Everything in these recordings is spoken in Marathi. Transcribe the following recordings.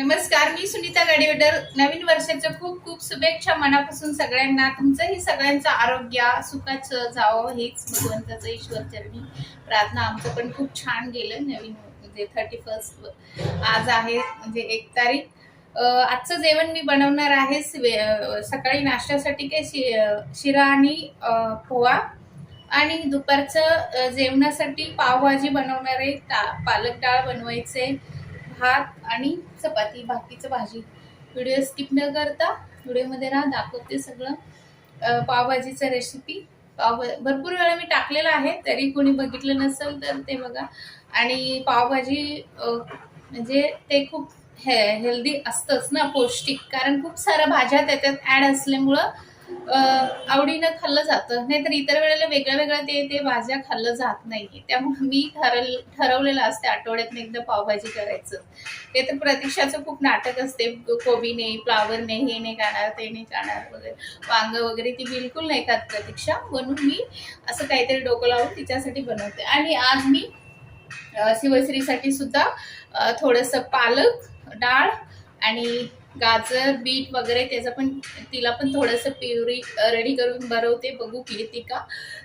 नमस्कार मी सुनीता गाडीवडर. नवीन वर्षाच्या खूप खूप शुभेच्छा मनापासून सगळ्यांना. तुमचंही सगळ्यांचं आरोग्य सुखाचं जावं हेच भगवंताचं ईश्वर चरणी प्रार्थना. आमचं पण खूप छान गेलं नवीन म्हणजे थर्टी फर्स्ट आज आहे म्हणजे एक तारीख. आजचं जेवण मी बनवणार आहे सकाळी नाश्त्यासाठी काय शि शिरा आणि पोहा. आणि दुपारचं जेवणासाठी पावभाजी बनवणार आहे. टा- पालक डाळ बनवायचे. भात आणि चपाती बाकीचं भाजी. व्हिडिओ स्किप न करता व्हिडिओमध्ये राहा दाखवते सगळं. पावभाजीचं रेसिपी पाव भरपूर वेळा मी टाकलेलं आहे तरी कोणी बघितलं नसेल तर ते बघा. आणि पावभाजी म्हणजे ते खूप हे हेल्दी असतंच ना पौष्टिक. कारण खूप साऱ्या भाज्या त्याच्यात ॲड असल्यामुळं आवडीनं खाल्लं जातं. नाहीतर इतर वेळेला वेगळ्या वेगळ्या ते ते भाज्या खाल्लं जात नाही त्यामुळे मी ठरल ठरवलेलं असते आठवड्यातनं एकदा पावभाजी करायचं. ते तर प्रतीक्षाचं खूप नाटक असते. कोबी नाही फ्लावर नाही हे नाही खाणार ते नाही खाणार वगैरे. वांग वगैरे ती बिलकुल नाही खात प्रतीक्षा. म्हणून मी असं काहीतरी डोकं लावून तिच्यासाठी बनवते. आणि आज मी शिवश्रीसाठी सुद्धा थोडंसं पालक डाळ आणि गाजर बीट वगैरे त्याचं पण तिला पण थोडंसं प्युरी रेडी करून बनवते. बघू की येते का?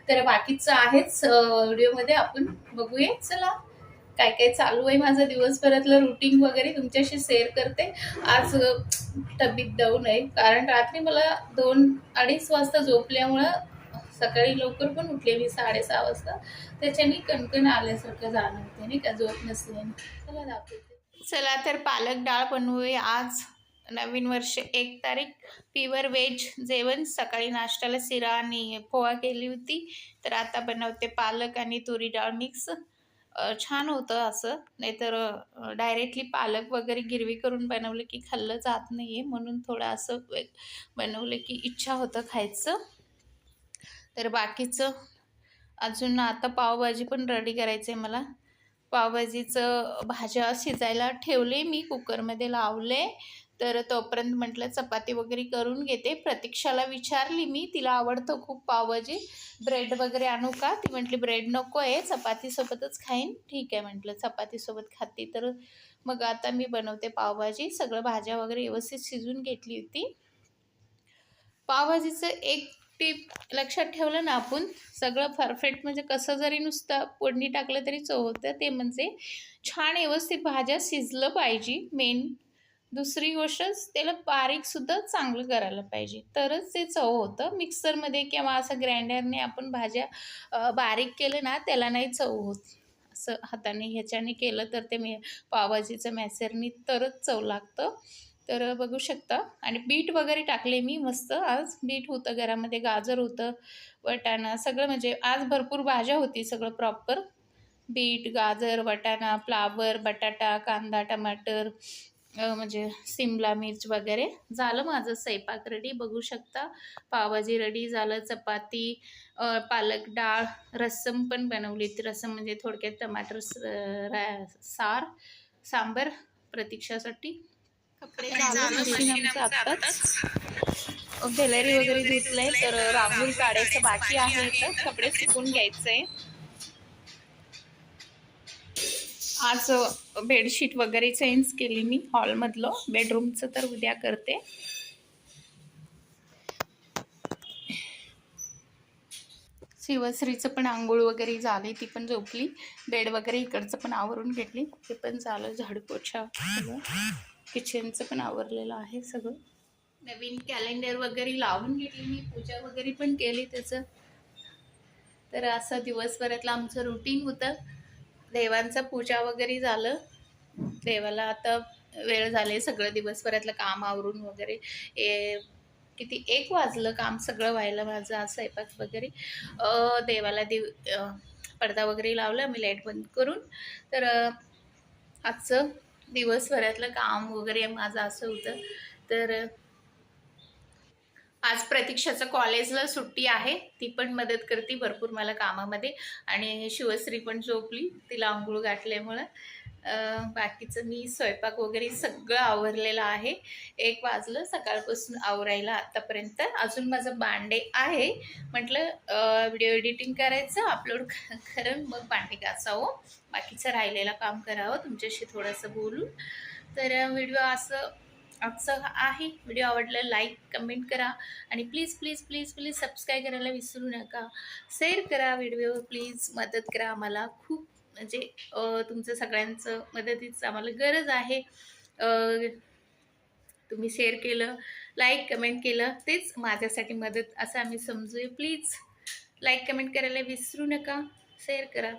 तर बाकीचं आहेच व्हिडिओमध्ये आपण बघूया. चला काय काय चालू आहे माझं दिवसभरातलं रुटीन वगैरे तुमच्याशी शेअर करते. आज तब्येत डाऊन आहे. कारण रात्री मला दोन अडीच वाजता झोपल्यामुळं सकाळी लवकर पण उठले मी साडेसहा वाजता. त्याच्याने कणकण आल्यासारखं जाणवते नाही का? झोप नसल्याने. चला दाखवते. चला तर पालक डाळ बनवूया आज. नवीन वर्ष. एक तारीख प्युअर व्हेज जेवण. सकाळी नाश्त्याला शिरा आणि पोहा केली होती. तर आता बनवते पालक आणि तुरी डाळ मिक्स छान होतं असं. नाहीतर डायरेक्टली पालक वगैरे गिरवी करून बनवलं की खाल्लं जात नाही आहे म्हणून थोडं असं बनवलं की इच्छा होतं खायचं. तर बाकीचं अजून आता पावभाजी पण रेडी करायचं आहे मला. पावभाजीचं भाज्या शिजायला ठेवले मी कुकरमध्ये लावले. तर तोपर्यंत म्हटलं चपाती वगैरे करून घेते. प्रतीक्षाला विचारली मी तिला आवडतं खूप पावभाजी. ब्रेड वगैरे आणू का? ती म्हटली ब्रेड नको आहे चपातीसोबतच खाईन. ठीक आहे म्हटलं चपातीसोबत खाते. तर मग आता मी बनवते पावभाजी. सगळं भाज्या वगैरे व्यवस्थित शिजून घेतली होती. पावभाजीचं एक टीप लक्षात ठेवलं ना आपण सगळं परफेक्ट म्हणजे कसं जरी नुसतं फोडणी टाकलं तरी चव होतं. ते म्हणजे छान व्यवस्थित भाज्या शिजलं पाहिजे मेन दुसरी गोष्ट त्याला बारीकसुद्धा चांगलं करायला पाहिजे. तरच ते चव होतं. मिक्सरमध्ये किंवा असं ग्राइंडरने आपण भाज्या बारीक केलं ना त्याला नाही चव होत. असं हाताने ह्याच्याने केलं तर ते मे पावभाजीचं मॅसरनी तरच चव लागतं. तर बघू शकता. आणि बीट वगैरे टाकले मी मस्त. आज बीट होतं घरामध्ये गाजर होतं वटाणा सगळं म्हणजे आज भरपूर भाज्या होती सगळं प्रॉपर. बीट गाजर वटाणा फ्लावर बटाटा कांदा टमाटर म्हणजे सिमला मिर्च वगैरे. झालं माझं स्वयंपाक रेडी बघू शकता पावभाजी रेडी झालं चपाती पालक डाळ रस्सम पण बनवली ती रस्सम म्हणजे थोडक्यात टमाटर सार सांबर प्रतीक्षासाठी. कपडे आत्ताच. गॅलरी वगैरे धुतलंय तर रांगोळी काढायचं बाकी आहे तर कपडे सुकून घ्यायचंय. आज बेडशीट वगैरे चेंज केली मी हॉलमधलं. बेडरूमचं तर उद्या करते. शिवश्रीचं पण आंघोळ वगैरे झाली ती पण झोपली. बेड वगैरे इकडचं पण आवरून घेतली. ते पण झालं झाडपोछा सगळं. किचनचं पण आवरलेलं आहे सगळं. नवीन कॅलेंडर वगैरे लावून घेतली मी. पूजा वगैरे पण केली त्याचं. तर असं दिवसभरातलं आमचं रुटीन होतं. देवांचं पूजा वगैरे झालं. देवाला आता वेळ झाले सगळं दिवसभरातलं काम आवरून वगैरे. ए किती एक वाजलं काम सगळं व्हायला माझं आज स्वयंपाक वगैरे. देवाला दिव पडदा वगैरे लावला मी लाइट बंद करून. तर आजचं दिवसभरातलं काम वगैरे माझं असं होतं. तर आज प्रतीक्षाचं कॉलेजला सुट्टी आहे. ती पण मदत करते भरपूर मला कामामध्ये. आणि शिवश्री पण झोपली तिला आंघोळ गाठल्यामुळं बाकीचं मी स्वयंपाक वगैरे सगळं आवरलेलं आहे. एक वाजलं सकाळपासून आवरायला आत्तापर्यंत अजून माझं भांडे आहे. म्हटलं व्हिडिओ एडिटिंग करायचं अपलोड करून मग भांडे गाचावं बाकीचं राहिलेलं काम करावं. तुमच्याशी थोडंसं बोलून. तर व्हिडिओ असं आजचं आहे. व्हिडिओ आवडला लाईक कमेंट करा. आणि please please please please subscribe करायला विसरू नका. शेअर करा व्हिडिओ प्लीज मदत करा आम्हाला. खूप म्हणजे तुमचं सगळ्यांचं मदतीचं आम्हाला गरज आहे. तुम्ही शेअर केलं लाईक कमेंट केलं तेच माझ्यासाठी मदत असं आम्ही समजूया. प्लीज लाईक कमेंट करायला विसरू नका. शेअर करा.